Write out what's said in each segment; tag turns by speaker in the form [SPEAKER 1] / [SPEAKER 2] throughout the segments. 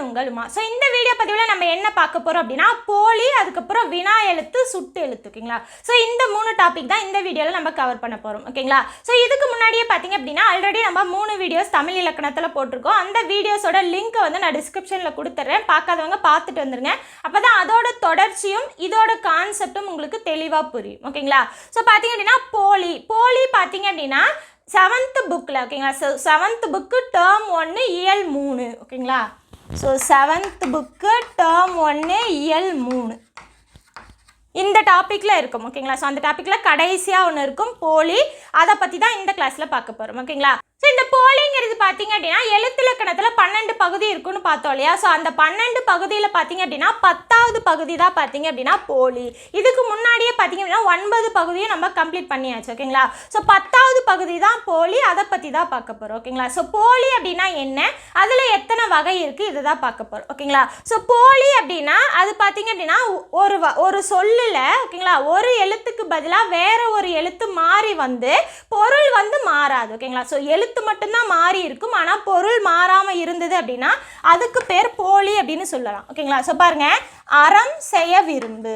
[SPEAKER 1] நான் உங்கள் உமா ஸோ இந்த வீடியோ பதிவில் நம்ம என்ன பார்க்க போகிறோம் அப்படின்னா போலி அதுக்கப்புறம் வினா எழுத்து சுட்டு எழுத்து ஓகேங்களா? ஸோ இந்த மூணு டாபிக் தான் இந்த வீடியோவில் நம்ம கவர் பண்ண போகிறோம் ஓகேங்களா? ஸோ இதுக்கு முன்னாடியே பார்த்தீங்க அப்படின்னா ஆல்ரெடி நம்ம மூணு வீடியோஸ் தமிழ் இலக்கணத்தில் போட்டிருக்கோம். அந்த வீடியோஸோட லிங்க்கை வந்து நான் டிஸ்கிரிப்ஷனில் கொடுத்துட்றேன் பார்க்காதவங்க பார்த்துட்டு வந்துருங்க. அப்போ தான் அதோட தொடர்ச்சியும் இதோட கான்செப்டும் உங்களுக்கு தெளிவாக புரியும் ஓகேங்களா? ஸோ பார்த்தீங்க அப்படின்னா போலி. போலி பார்த்தீங்க அப்படின்னா செவன்த்து புக்கில் ஓகேங்களா? ஸோ செவன்த் புக்கு டேர்ம் ஒன்று இயல் மூணு ஓகேங்களா? ஸோ செவன்த் புக்கு டேர்ம் ஒன்று இயல் மூணு. இந்த டாப்பிக்கில் இருக்கும் ஓகேங்களா ஸோ அந்த டாப்பிக்கில் கடைசியாக ஒன்று இருக்கும் போலி. அதை பற்றி தான் இந்த கிளாஸில் பார்க்க போகிறோம் ஓகேங்களா ஸோ இந்த போலிங்கிறது பார்த்தீங்க அப்படின்னா எழுத்துலக்கணத்தில் பன்னெண்டு பகுதி இருக்குன்னு பார்த்தோம் இல்லையா? ஸோ அந்த பன்னெண்டு பகுதியில் பார்த்தீங்க அப்படின்னா பத்தாவது பகுதி தான் பார்த்தீங்க அப்படின்னா போலி. இதுக்கு முன்னாடியே பார்த்தீங்க அப்படின்னா ஒன்பது பகுதியும் நம்ம கம்ப்ளீட் பண்ணியாச்சு ஓகேங்களா ஸோ பத்தாவது பகுதி தான் போலி அதை பற்றி தான் பார்க்க போகிறோம் ஓகேங்களா ஸோ போலி அப்படின்னா என்ன? அதில் எத்தனை வகை இருக்குது இதை தான் பார்க்க போகிறோம் ஓகேங்களா? ஸோ போலி அப்படின்னா அது பார்த்தீங்க அப்படின்னா ஒரு வ- ஒரு சொல்லில் ஓகேங்களா? ஒரு எழுத்துக்கு பதிலாக வேறு ஒரு எழுத்து மாறி வந்து பொருள் வந்து மாறாது ஓகேங்களா? ஸோ எழுத்து மட்டும்தான் மாறி இருக்கும். ஆனால் பொருள் மாறாமல் இருந்தது அப்படின்னா அதுக்கு பேர் போலி அப்படின்னு சொல்லலாம். ஓகேங்களா? ஸோ பாருங்க. அறம் செய்ய விரும்பு.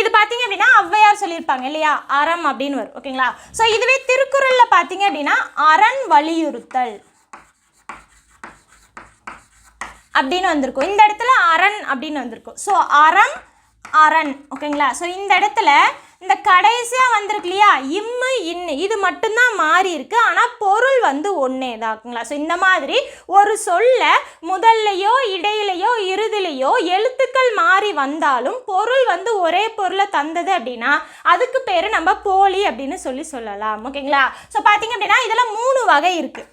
[SPEAKER 1] இது பார்த்தீங்க அப்படின்னா ஔவையார் சொல்லியிருப்பாங்க இல்லையா? அறம் அப்படின்னு வரும். ஓகேங்களா? ஸோ இதுவே திருக்குறளில் பார்த்தீங்க அப்படின்னா அரண் வலியுறுத்தல் அப்படின்னு வந்திருக்கும். இந்த இடத்துல அரண் அப்படின்னு வந்திருக்கும். ஸோ அறம் அரண் ஓகேங்களா? ஸோ இந்த இடத்துல இந்த கடைசியாக வந்திருக்கு இல்லையா? இம்மு இன்னு. இது மட்டும்தான் மாறி இருக்குது ஆனால் பொருள் வந்து ஒன்றே தாக்குங்களா ஸோ இந்த மாதிரி ஒரு சொல்ல முதல்லையோ இடையிலையோ இறுதிலையோ எழுத்துக்கள் மாறி வந்தாலும் பொருள் வந்து ஒரே பொருளை தந்தது அப்படின்னா அதுக்கு பேர் நம்ம போலி அப்படின்னு சொல்லி சொல்லலாம். ஓகேங்களா? ஸோ பார்த்தீங்க அப்படின்னா இதில் மூணு வகை இருக்குது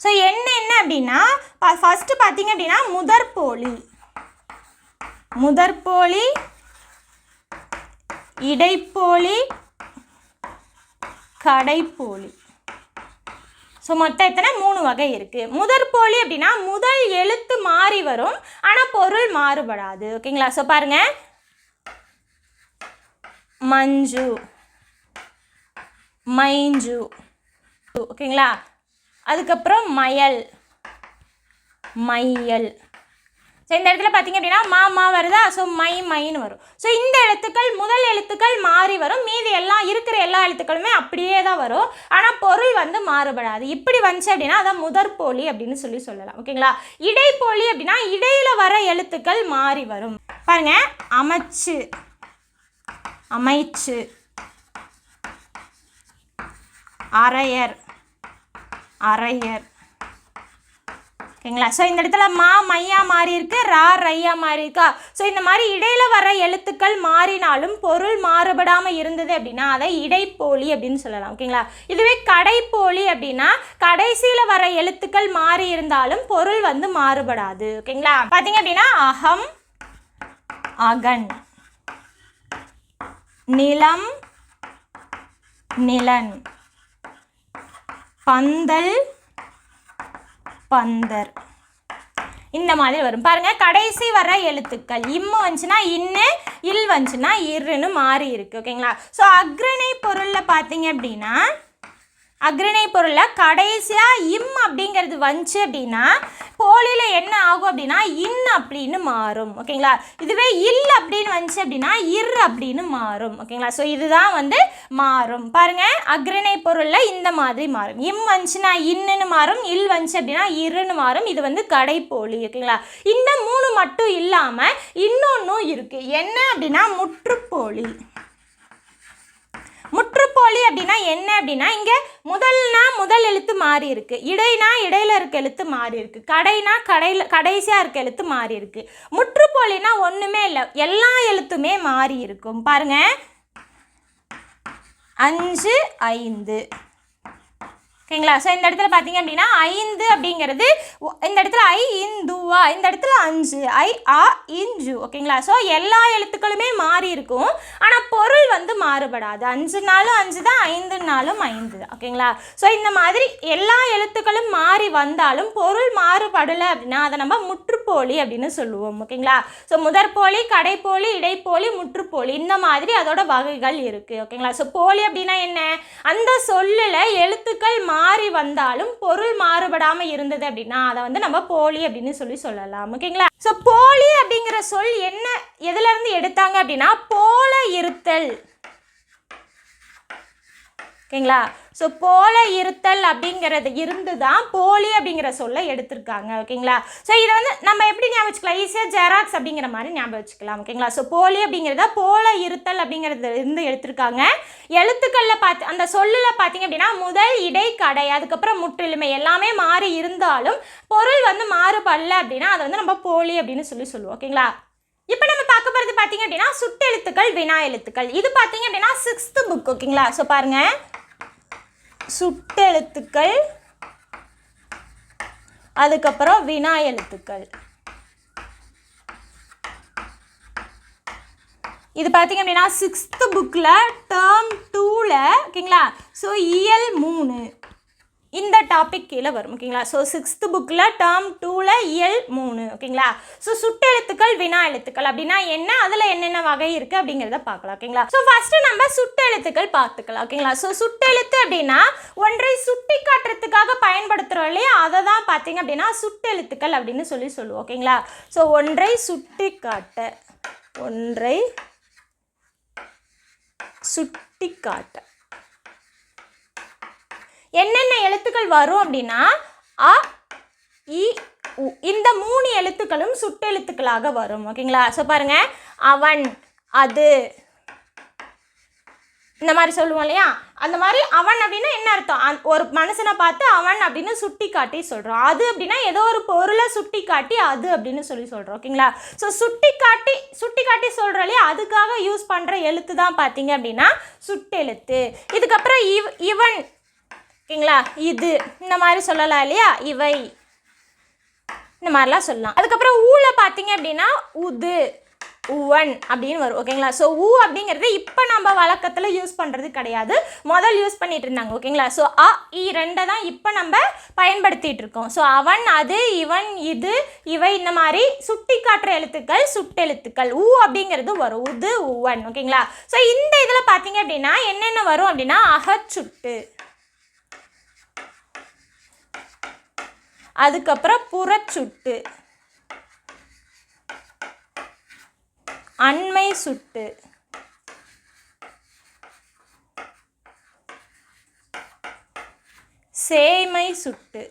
[SPEAKER 1] ஸோ என்ன என்ன அப்படின்னா ஃபஸ்ட்டு பார்த்தீங்க அப்படின்னா முதற்போலி. முதற்போலி இடைப்போலி கடைப்போலி. ஸோ மொத்தம் எத்தனை? மூணு வகை இருக்குது முதற்போலி அப்படின்னா முதல் எழுத்து மாறி வரும். ஆனால் பொருள் மாறுபடாது. ஓகேங்களா ஸோ பாருங்க. மஞ்சு மைஞ்சு. ஓகேங்களா அதுக்கப்புறம் மயல் மையல். ஸோ இந்த இடத்துல பார்த்தீங்க அப்படின்னா மா மா வருதா? ஸோ மை மைன்னு வரும். ஸோ இந்த எழுத்துக்கள் முதல் எழுத்துக்கள் மாறி வரும். மீதி எல்லாம் இருக்கிற எல்லா எழுத்துக்களுமே அப்படியே தான் வரும். ஆனால் பொருள் வந்து மாறுபடாது. இப்படி வந்துச்சு அப்படின்னா அதான் முதற்போலி அப்படின்னு சொல்லி சொல்லலாம். ஓகேங்களா இடைப்போலி அப்படின்னா இடையில் வர எழுத்துக்கள் மாறி வரும். பாருங்க. அமைச்சு. அமைச்சு. அரையர். அரையர். ஓகேங்களா? ஸோ இந்த இடத்துல மா மையா மாறி இருக்கு ரா ரையா மாறி இருக்கா? ஸோ இந்த மாதிரி இடையில வர எழுத்துக்கள் மாறினாலும் பொருள் மாறுபடாமல் இருந்தது அப்படின்னா அதை இடைப்போலி அப்படின்னு சொல்லலாம் ஓகேங்களா? இதுவே கடைப்போலி அப்படின்னா கடைசியில் வர எழுத்துக்கள் மாறி இருந்தாலும் பொருள் வந்து மாறுபடாது ஓகேங்களா? பார்த்தீங்க அப்படின்னா அகம் அகன் நிலம் நிலன் பந்தல் பந்தர். இந்த மாதிரி வரும். பாருங்கள் கடைசி வர எழுத்துக்கள். இம்மு வந்துச்சுன்னா இன்னு இல் வந்துச்சுன்னா இருன்னு மாறி இருக்குது ஓகேங்களா? ஸோ அக்ரணை பொருளில் பார்த்தீங்க அப்படின்னா அக்ரணை பொருளில் கடைசியாக இம் அப்படிங்கிறது வந்துச்சு அப்படின்னா போலியில் என்ன ஆகும் அப்படின்னா இன் அப்படின்னு மாறும். ஓகேங்களா? இதுவே இல் அப்படின்னு வந்துச்சு அப்படின்னா இர் அப்படின்னு மாறும். ஓகேங்களா? ஸோ இதுதான் வந்து மாறும். பாருங்கள் அக்ரணை பொருளில் இந்த மாதிரி மாறும். இம் வந்துச்சுன்னா இன்னுன்னு மாறும் இல் வந்துச்சு அப்படின்னா இருன்னு மாறும். இது வந்து கடைப்போலி. ஓகேங்களா? இந்த மூணு மட்டும் இல்லாமல் இன்னொன்றும் இருக்குது என்ன அப்படின்னா முற்றுப்போலி. முற்றுப்போலி அப்படின்னா என்ன அப்படின்னா இங்கே முதல்னா முதல் எழுத்து மாறி இருக்கு. இடைனா இடையில இருக்க எழுத்து மாறி இருக்கு. கடைனா கடையில் கடைசியாக இருக்க எழுத்து மாறி இருக்கு. முற்றுப்போலினா ஒன்றுமே இல்லை. எல்லா எழுத்துமே மாறி இருக்கும். பாருங்க. அஞ்சு ஐந்து. ஓகேங்களா? ஸோ இந்த இடத்துல பார்த்தீங்க அப்படின்னா ஐந்து அப்படிங்கிறது ஒ- இந்த இடத்துல ஐ இந்துவா இந்த இடத்துல அஞ்சு ஐ ஆ இஞ்சு ஓகேங்களா? ஸோ எல்லா எழுத்துக்களுமே மாறி இருக்கும். ஆனால் பொருள் வந்து மாறுபடாது. அஞ்சு நாளும் அஞ்சு தான் ஐந்து நாளும் ஐந்து தான் ஓகேங்களா? ஸோ இந்த மாதிரி எல்லா எழுத்துக்களும் மாறி வந்தாலும் பொருள் மாறுபடலை அப்படின்னா அதை நம்ம முற்றுப்போலி அப்படின்னு சொல்லுவோம் ஓகேங்களா? ஸோ முதற்போலி கடைப்போலி இடைப்போலி முற்றுப்போலி இந்த மாதிரி அதோட வகைகள் இருக்குது ஓகேங்களா? ஸோ போலி அப்படின்னா என்ன? அந்த சொல்லில் எழுத்துக்கள் மா மாறி வந்தாலும் பொருள் மாறுபடாமல் இருந்தது அப்படின்னா அதை வந்து நம்ம போலி அப்படின்னு சொல்லி சொல்லலாம். ஓகேங்களா ஸோ போலி அப்படிங்கிற சொல் என்ன எதுலேருந்து எடுத்தாங்க அப்படின்னா போல இருத்தல். ஓகேங்களா? ஸோ போல இருத்தல் அப்படிங்கிறது இருந்து தான் போலி அப்படிங்கிற சொல்லை எடுத்திருக்காங்க ஓகேங்களா? ஸோ இதை வந்து நம்ம எப்படி ஞாபகம் வச்சுக்கலாம் ஈஸியாக ஜெராக்ஸ் அப்படிங்கிற மாதிரி ஞாபகம் வச்சுக்கலாம் ஓகேங்களா? ஸோ போலி அப்படிங்கிறத போல இருத்தல் அப்படிங்கிறது இருந்து எடுத்திருக்காங்க. எழுத்துக்களில் பார்த்து அந்த சொல்லில் பார்த்தீங்க அப்படின்னா முதல் இடைக்கடை அதுக்கப்புறம் முற்றிலுமை எல்லாமே மாறி இருந்தாலும் பொருள் வந்து மாறுபடல அப்படின்னா அதை வந்து நம்ம போலி அப்படின்னு சொல்லி சொல்லுவோம் ஓகேங்களா? இப்போ நம்ம பார்க்க போகிறது பார்த்தீங்க அப்படின்னா சுட்டெழுத்துக்கள் வினா எழுத்துக்கள். இது பார்த்தீங்க அப்படின்னா சிக்ஸ்த்து புக் ஓகேங்களா? ஸோ பாருங்கள் சுட்டெழுத்துக்கள் அதுக்கப்புறம் வினா எழுத்துக்கள். இது பார்த்தீங்க அப்படின்னா சிக்ஸ்த்து புக்கில் டேர்ம் டூவில் ஓகேங்களா ஸோ இயல் மூணு. இந்த டாபிக் கீழே வரும் ஓகேங்களா ஸோ சிக்ஸ்த்து புக்கில் டேர்ம் டூவில் இயல் மூணு ஓகேங்களா ஸோ சுட்டெழுத்துக்கள் வினா எழுத்துக்கள் அப்படின்னா என்ன? அதில் என்னென்ன வகை இருக்குது அப்படிங்கிறத பார்க்கலாம் ஓகேங்களா ஸோ ஃபஸ்ட்டு நம்ம சுட்டெழுத்துக்கள் பார்த்துக்கலாம் ஓகேங்களா ஸோ சுட்டெழுத்து அப்படின்னா ஒன்றை சுட்டி காட்டுறதுக்காக பயன்படுத்துகிறோம் இல்லையா? அதை தான் பார்த்தீங்க அப்படின்னா சுட்டெழுத்துக்கள் அப்படின்னு சொல்லி சொல்லுவோம் ஓகேங்களா ஸோ ஒன்றை சுட்டி காட்ட ஒன்றை சுட்டி காட்ட. என்னென்ன எழுத்துக்கள் வரும் அப்படின்னா அ இ உ. இந்த மூணு எழுத்துக்களும் சுட்டெழுத்துக்களாக வரும். ஓகேங்களா? ஸோ பாருங்க. அவன் அது இந்த மாதிரி சொல்லுவோம் இல்லையா? அந்த மாதிரி அவன் அப்படின்னா என்ன அர்த்தம்? ஒரு மனுஷனை பார்த்து அவன் அப்படின்னு சுட்டி காட்டி சொல்கிறோம் அது அப்படின்னா ஏதோ ஒரு பொருளை சுட்டி காட்டி அது அப்படின்னு சொல்லி சொல்கிறோம் ஓகேங்களா? ஸோ சுட்டி காட்டி சுட்டி காட்டி சொல்கிறோம் இல்லையா? அதுக்காக யூஸ் பண்ணுற எழுத்து தான் பார்த்தீங்க அப்படின்னா சுட்டெழுத்து. இதுக்கப்புறம் இவ் இவன் ஓகேங்களா? இது இந்த மாதிரி சொல்லலாம் இல்லையா? இவை. இந்த மாதிரிலாம் சொல்லலாம். அதுக்கப்புறம் ஊவில் பார்த்தீங்க அப்படின்னா உது உவன் அப்படின்னு வரும். ஓகேங்களா? ஸோ ஊ அப்படிங்கிறது இப்போ நம்ம வழக்கத்தில் யூஸ் பண்ணுறது கிடையாது. முதல் யூஸ் பண்ணிட்டு இருந்தாங்க. ஓகேங்களா? ஸோ அ இ ரெண்டை தான் இப்போ நம்ம பயன்படுத்திகிட்டு இருக்கோம். ஸோ அவன் அது இவன் இது இவை இந்த மாதிரி சுட்டி காட்டுற எழுத்துக்கள் சுட்டெழுத்துக்கள். ஊ அப்படிங்கிறது வரும். உது உவன். ஓகேங்களா? ஸோ இந்த இதில் பார்த்தீங்க அப்படின்னா என்னென்ன வரும் அப்படின்னா அகச்சுட்டு. அதுக்கப்புறம் புறச்சுட்டு. அண்மை சுட்டு. சேமை சுட்டு.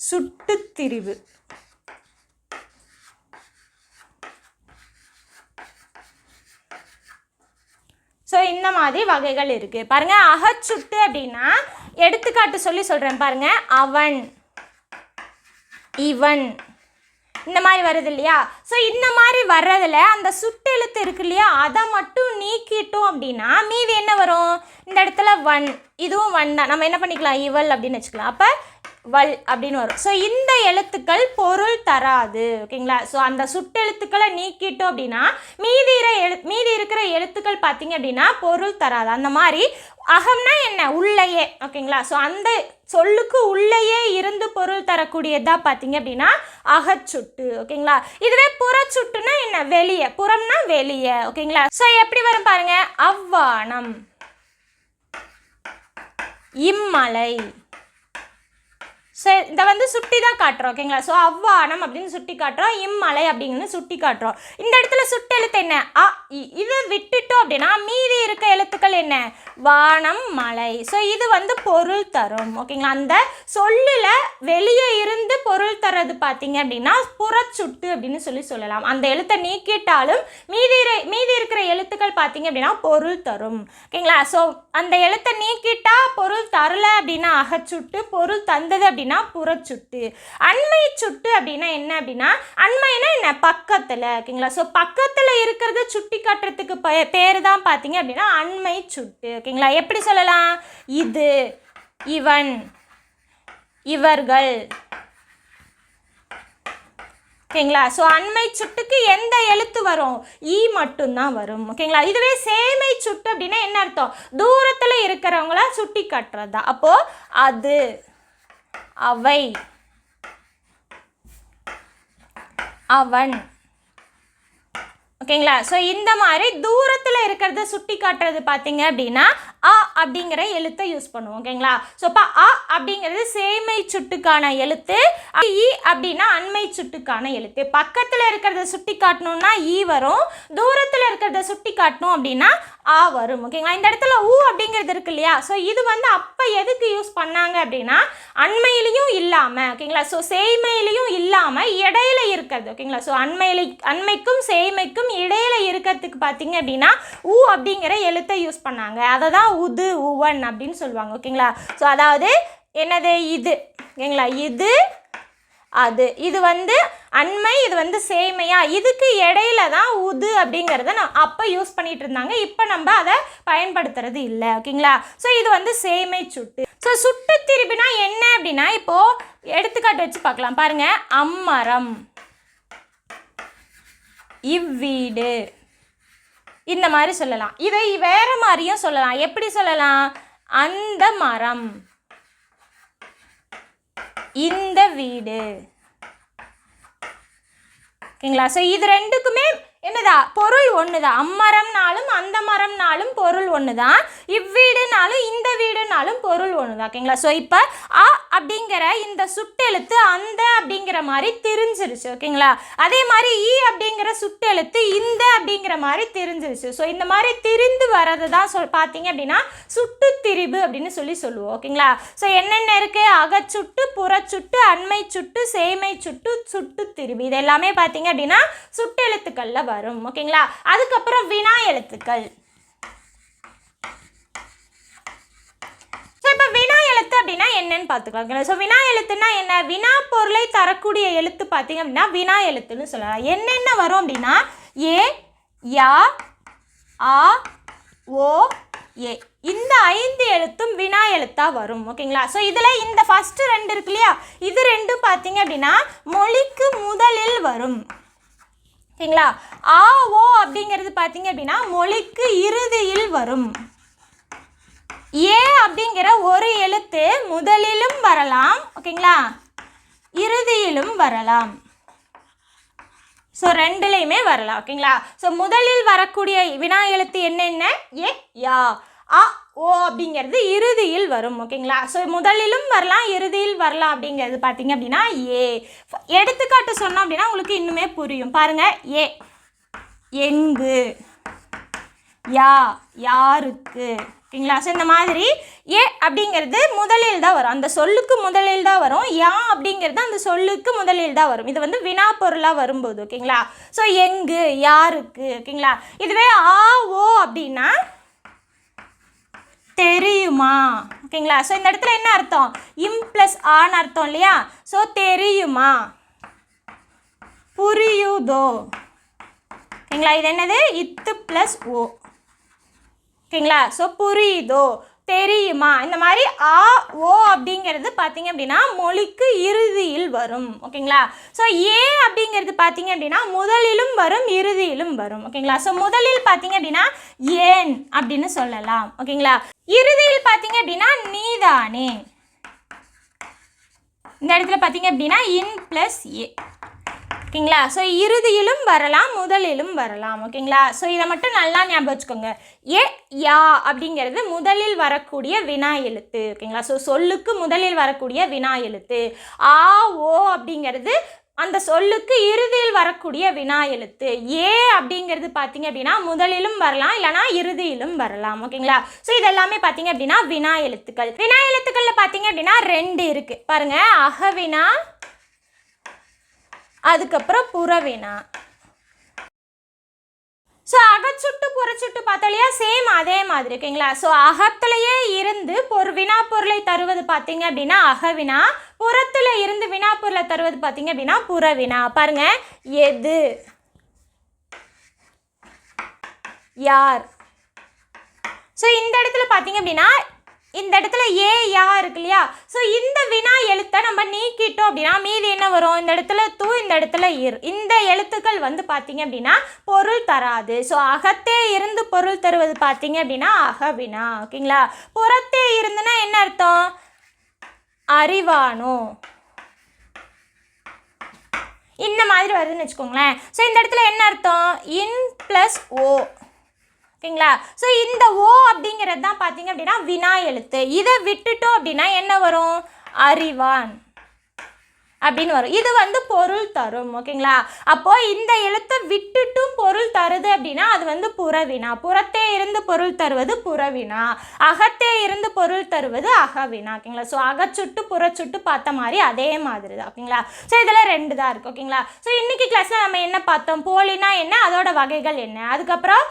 [SPEAKER 1] சுட்டுத் திரிவு ஸோ இந்த மாதிரி வகைகள் இருக்குது பாருங்கள் அகச்சுட்டு அப்படின்னா எடுத்துக்காட்டு சொல்லி சொல்கிறேன் பாருங்கள் அவன் இவன். இந்த மாதிரி வருது இல்லையா? ஸோ இந்த மாதிரி வர்றதில் அந்த சுட்டெழுத்து இருக்கு இல்லையா? அதை மட்டும் நீக்கிட்டோம் அப்படின்னா மீதி என்ன வரும்? இந்த இடத்துல வன். இதுவும் வன் தான். நம்ம என்ன பண்ணிக்கலாம்? இவள் அப்படின்னு வச்சுக்கலாம். அப்போ வல் அப்படின்னு வரும். ஸோ இந்த எழுத்துக்கள் பொருள் தராது ஓகேங்களா? ஸோ அந்த சுட்டெழுத்துக்களை நீக்கிட்டோம் அப்படின்னா மீதி எழு மீதி இருக்கிற எழுத்துக்கள் பார்த்தீங்க அப்படின்னா பொருள் தராது. அந்த மாதிரி அகம்னா என்ன? உள்ளேயே ஓகேங்களா? ஸோ அந்த சொல்லுக்கு உள்ளேயே இருந்து பொருள் தரக்கூடியதாக பார்த்தீங்க அப்படின்னா அகச்சுட்டு ஓகேங்களா? இதுவே புறச்சுட்டுனா என்ன? வெளியே. புறம்னா வெளியே ஓகேங்களா? ஸோ எப்படி வரும் பாருங்க. அவ்வானம். இம்மலை. ஸோ இதை வந்து சுட்டி தான் காட்டுறோம் ஓகேங்களா ஸோ அவ்வானம் அப்படின்னு சுட்டி காட்டுறோம் இம்மலை அப்படின்னு சுட்டி காட்டுறோம். இந்த இடத்துல சுட்டெழுத்து என்ன? அ இ இதை விட்டுட்டோம் அப்படின்னா மீதி இருக்க எழுத்துக்கள் என்ன? வானம் மலை. ஸோ இது வந்து பொருள் தரும் ஓகேங்களா அந்த சொல்லில் வெளியே இருந்து பொருள் தர்றது பார்த்தீங்க அப்படின்னா புறச்சுட்டு அப்படின்னு சொல்லி சொல்லலாம். அந்த எழுத்தை நீக்கிட்டாலும் மீதி மீதி இருக்கிற எழுத்துக்கள் பார்த்தீங்க அப்படின்னா பொருள் தரும் ஓகேங்களா ஸோ அந்த எழுத்தை நீக்கிட்டா பொருள் தரல அப்படின்னா அகச்சுட்டு பொருள் தந்தது அப்படின்னு புறச்சுட்டு அண்மை சுட்டு அப்படின்னா என்ன அப்படின்னா அண்மைனா என்ன? பக்கத்தில் ஓகேங்களா? ஸோ பக்கத்தில் இருக்கிறத சுட்டி காட்டுறதுக்கு பே பேர் தான் பார்த்தீங்க அப்படின்னா அண்மை சுட்டு ஓகேங்களா? எப்படி சொல்லலாம்? இது இவன் இவர்கள் ஓகேங்களா? ஸோ அண்மை சுட்டுக்கு எந்த எழுத்து வரும்? ஈ மட்டும்தான் வரும் ஓகேங்களா? இதுவே சேமை சுட்டு அப்படின்னா என்ன அர்த்தம்? தூரத்தில் இருக்கிறவங்கள சுட்டி காட்டுறது. தான் அப்போது அது அவை. அவன். ஓகேங்களா ஸோ இந்த மாதிரி தூரத்தில் இருக்கிறத சுட்டி காட்டுறது பார்த்தீங்க அப்படின்னா அ அப்படிங்கிற எழுத்தை யூஸ் பண்ணுவோம். ஓகேங்களா ஸோ இப்போ அ அப்படிங்கிறது சேமை சுட்டுக்கான எழுத்து. இ அப்படின்னா அண்மை சுட்டுக்கான எழுத்து. பக்கத்தில் இருக்கிறத சுட்டி காட்டணும்னா இ வரும். தூரத்தில் இருக்கிறத சுட்டி காட்டணும் அப்படின்னா ஆ வரும் ஓகேங்களா இந்த இடத்துல ஊ அப்படிங்கிறது இருக்கு இல்லையா? ஸோ இது வந்து அப்போ எதுக்கு யூஸ் பண்ணாங்க அப்படின்னா அண்மையிலையும் இல்லாமல் ஓகேங்களா ஸோ சேய்மையிலையும் இல்லாமல் இடையில இருக்கிறது ஓகேங்களா ஸோ அண்மையில அண்மைக்கும் சேய்மைக்கும் இடையில இருக்கிறதுக்கு பார்த்தீங்க அப்படின்னா ஊ அப்படிங்கிற எழுத்தை யூஸ் பண்ணாங்க. அதை தான் உது உவன் அப்படின்னு சொல்லுவாங்க ஓகேங்களா ஸோ அதாவது என்னது இது ஓகேங்களா இது அது. இது வந்து அண்மை இது வந்து சேமையா? இதுக்கு இடையில தான் உது அப்படிங்கிறத நான் அப்போ யூஸ் பண்ணிட்டு இருந்தாங்க. இப்போ நம்ம அதை பயன்படுத்துறது இல்லை. ஓகேங்களா ஸோ இது வந்து சேமை சுட்டு. ஸோ சுட்டு திருப்பினா என்ன அப்படின்னா இப்போ எடுத்துக்காட்டு வச்சு பார்க்கலாம். பாருங்க. அம்மரம். இவ்வீடு. இந்த மாதிரி சொல்லலாம். இதை வேற மாதிரியும் சொல்லலாம். எப்படி சொல்லலாம்? அந்த மரம். இந்த வீடு. ஓகேங்களா? ஸோ இது ரெண்டுக்குமே என்னதா? பொருள் ஒன்று தான் அம்மரம்னாலும் அந்த மரம்னாலும் பொருள் ஒன்று தான் இவ்வீடுனாலும் இந்த வீடுனாலும் பொருள் ஒன்று தான் ஓகேங்களா? ஸோ இப்போ அ அப்படிங்கிற இந்த சுட்டெழுத்து அந்த அப்படிங்கிற மாதிரி தெரிஞ்சிருச்சு. ஓகேங்களா? அதே மாதிரி இ அப்படிங்கிற சுட்டெழுத்து இந்த அப்படிங்கிற மாதிரி தெரிஞ்சிருச்சு. ஸோ இந்த மாதிரி திரிந்து வர்றது தான் சொல் பார்த்தீங்க அப்படின்னா சுட்டு திரிபு அப்படின்னு சொல்லி சொல்லுவோம். ஓகேங்களா? ஸோ என்னென்ன இருக்குது அகச்சுட்டு புறச்சுட்டு அண்மை சுட்டு சேமை சுட்டு சுட்டு திரிபு இது எல்லாமே பார்த்தீங்க அப்படின்னா சுட்டெழுத்துக்களில் வரும். ஓகேங்களா அதுக்கப்புறம் வினா எழுத்துக்கள். இப்போ வினா எழுத்து அப்படின்னா என்னன்னு பார்த்துக்கலாம் ஸோ வினா எழுத்துனா என்ன? வினா பொருளை தரக்கூடிய எழுத்து பார்த்தீங்க அப்படின்னா வினா எழுத்துன்னு சொல்லலாம். என்னென்ன வரும் அப்படின்னா ஏ யா ஆ ஓ ஏ. இந்த ஐந்து எழுத்தும் வினா எழுத்தா வரும். ஓகேங்களா ஸோ இதில் இந்த ஃபஸ்ட்டு ரெண்டு இருக்கு இல்லையா? இது ரெண்டும் பார்த்தீங்க அப்படின்னா மொழிக்கு முதலில் வரும். ஓகேங்களா ஆ ஓ அப்படிங்கிறது பார்த்தீங்க அப்படின்னா மொழிக்கு இறுதியில் வரும். ஏ அப்படிங்கிற ஒரு எழுத்து முதலிலும் வரலாம். ஓகேங்களா? இறுதியிலும் வரலாம். ஸோ ரெண்டுலேயுமே வரலாம். ஓகேங்களா? ஸோ முதலில் வரக்கூடிய வினா எழுத்து என்னென்ன? ஏ யா. ஆ ஓ அப்படிங்கிறது இறுதியில் வரும் ஓகேங்களா? ஸோ முதலிலும் வரலாம் இறுதியில் வரலாம் அப்படிங்கிறது பார்த்தீங்க அப்படின்னா ஏ எடுத்துக்காட்டு சொன்னோம் அப்படின்னா உங்களுக்கு இன்னுமே புரியும். பாருங்கள் ஏ எங்கு? யா யாருக்கு? ஓகேங்களா? ஸோ இந்த மாதிரி ஏ அப்படிங்கிறது முதலில் தான் வரும். அந்த சொல்லுக்கு முதலில் தான் வரும். யா அப்படிங்கிறது அந்த சொல்லுக்கு முதலில் தான் வரும். இது வந்து வினா பொருளாக வரும்போது ஓகேங்களா? ஸோ எங்கு? யாருக்கு? ஓகேங்களா? இதுவே ஆ ஓ அப்படின்னா தெரியுமா? ஓகேங்களா? ஸோ இந்த இடத்துல என்ன அர்த்தம்? இம் ப்ளஸ் ஆன்னு அர்த்தம் இல்லையா? ஸோ தெரியுமா? புரியுதோ? ஓகேங்களா? இது என்னது? இத்து ப்ளஸ் ஓ. ஓகேங்களா? ஸோ புரியுதோ? தெரியுமா? இந்த மாதிரி ஆ ஓ அப்படிங்கிறது பார்த்தீங்க அப்படின்னா மொழிக்கு இறுதியில் வரும். ஓகேங்களா? ஸோ ஏ அப்படிங்கிறது பார்த்தீங்க அப்படின்னா முதலிலும் வரும் இறுதியிலும் வரும். ஓகேங்களா? ஸோ முதலில் பார்த்தீங்க அப்படின்னா ஏன் அப்படின்னு சொல்லலாம். ஓகேங்களா? இறுதியில் பார்த்தீங்க அப்படின்னா நீதானே. இந்த இடத்துல பார்த்தீங்க அப்படின்னா இன் ப்ளஸ் ஏ. ஓகேங்களா? ஸோ இறுதியிலும் வரலாம் முதலிலும் வரலாம் ஓகேங்களா? ஸோ இதை மட்டும் நல்லா ஞாபகம் வச்சுக்கோங்க. ஏ யா அப்படிங்கிறது முதலில் வரக்கூடிய வினா எழுத்து ஓகேங்களா? ஸோ சொல்லுக்கு முதலில் வரக்கூடிய வினா எழுத்து. ஆ ஓ அப்படிங்கிறது அந்த சொல்லுக்கு இறுதியில் வரக்கூடிய வினா எழுத்து. ஏ அப்படிங்கிறது பார்த்தீங்க அப்படின்னா முதலிலும் வரலாம் இல்லைனா இறுதியிலும் வரலாம் ஓகேங்களா? ஸோ இதெல்லாமே பார்த்தீங்க அப்படின்னா வினா எழுத்துக்கள். வினா எழுத்துக்களில் பார்த்தீங்க அப்படின்னா ரெண்டு இருக்குது பாருங்க அகவினா அதுக்கப்புறம் புறவினா. ஸோ அகச்சுட்டு புறச்சுட்டு பார்த்தாலையா இல்லையா சேம் அதே மாதிரி இருக்குங்களா ஸோ அகத்துலேயே இருந்து பொரு வினா பொருளை தருவது பார்த்தீங்க அப்படின்னா அகவினா புறத்தில் இருந்து வினா பொருளை தருவது பார்த்தீங்க அப்படின்னா புறவினா. பாருங்க எது? யார்? ஸோ இந்த இடத்துல பார்த்தீங்க அப்படின்னா இந்த இடத்துல ஏ யா இருக்கு இல்லையா? ஸோ இந்த வினா எழுத்தை நம்ம நீக்கிட்டோம் அப்படின்னா மீதி என்ன வரும்? இந்த இடத்துல தூ இந்த இடத்துல இர். இந்த எழுத்துக்கள் வந்து பார்த்தீங்க அப்படின்னா பொருள் தராது. ஸோ அகத்தே இருந்து பொருள் தருவது பார்த்தீங்க அப்படின்னா அகவினா. ஓகேங்களா? புறத்தே இருந்துன்னா என்ன அர்த்தம்? அறிவானோ இந்த மாதிரி வருதுன்னு வச்சுக்கோங்களேன். ஸோ இந்த இடத்துல என்ன அர்த்தம்? இன் ப்ளஸ் ஓ ஓகேங்களா? ஸோ இந்த ஓ அப்படிங்கிறது தான் பார்த்தீங்க அப்படின்னா வினா எழுத்து. இதை விட்டுட்டோம் அப்படின்னா என்ன வரும்? அறிவான் அப்படின்னு வரும். இது வந்து பொருள் தரும் ஓகேங்களா? அப்போ இந்த எழுத்தை விட்டுட்டும் பொருள் தருது அப்படின்னா அது வந்து புறவினா. புறத்தே இருந்து பொருள் தருவது புறவினா. அகத்தே இருந்து பொருள் தருவது அகவினா ஓகேங்களா? ஸோ அகச்சுட்டு புறச்சுட்டு பார்த்த மாதிரி அதே மாதிரி தான் ஓகேங்களா? ஸோ இதில் ரெண்டு தான் இருக்குது ஓகேங்களா? ஸோ இன்னைக்கு கிளாஸில் நம்ம என்ன பார்த்தோம்? போலினா என்ன? அதோட வகைகள் என்ன? அதுக்கப்புறம்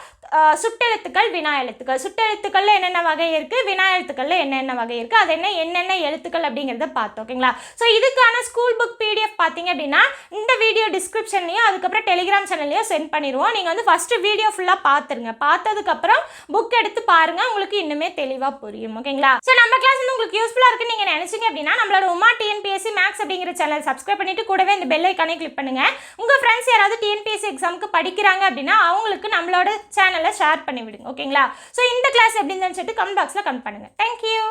[SPEAKER 1] சுட்டெழுத்துக்கள் வினா எழுத்துக்கள் சுட்டெழுத்துக்களில் என்னென்ன வகை இருக்குது வினா எழுத்துக்களில் என்னென்ன வகை இருக்குது அது என்ன என்னென்ன எழுத்துக்கள் அப்படிங்கிறத பார்த்தோம் ஓகேங்களா? ஸோ இதுக்கான ஸ்கூல் புக் பிடிஎஃப் பார்த்தீங்க அப்படின்னா இந்த வீடியோ டிஸ்கிரிப்ஷன்லையும் அதுக்கப்புறம் டெலிகிராம் சேனல்லையும் சென்ட் பண்ணிடுவோம் நீங்கள் வந்து ஃபஸ்ட்டு வீடியோ ஃபுல்லாக பார்த்துருங்க. பார்த்ததுக்கப்புறம் புக் எடுத்து பாருங்கள் உங்களுக்கு இன்னுமே தெளிவாக புரியும் ஓகேங்களா? ஸோ நம்ம கிளாஸ் வந்து உங்களுக்கு யூஸ்ஃபுல்லாக இருக்குன்னு நீங்கள் நினச்சிங்க அப்படின்னா நம்மளோட உமா டிஎன்பிஎஸ்சி மேக்ஸ் அப்படிங்கிற சேனல் சப்ஸ்கிரைப் பண்ணிட்டு கூடவே இந்த பெல் ஐக்கானே கிளிக் பண்ணுங்க. உங்கள் ஃப்ரெண்ட்ஸ் யாராவது டிஎன்பிஎஸ்சி எக்ஸாமுக்கு படிக்கிறாங்க அப்படின்னா அவங்களுக்கு நம்மளோட சேனல் ஷேர் பண்ணி விடுங்க ஓகேங்களா ஸோ இந்த கிளாஸ் எப்படி இருந்துன்னு சொல்லிட்டு கமெண்ட் பாக்ஸில் கமெண்ட் பண்ணுங்கள் தேங்க்யூ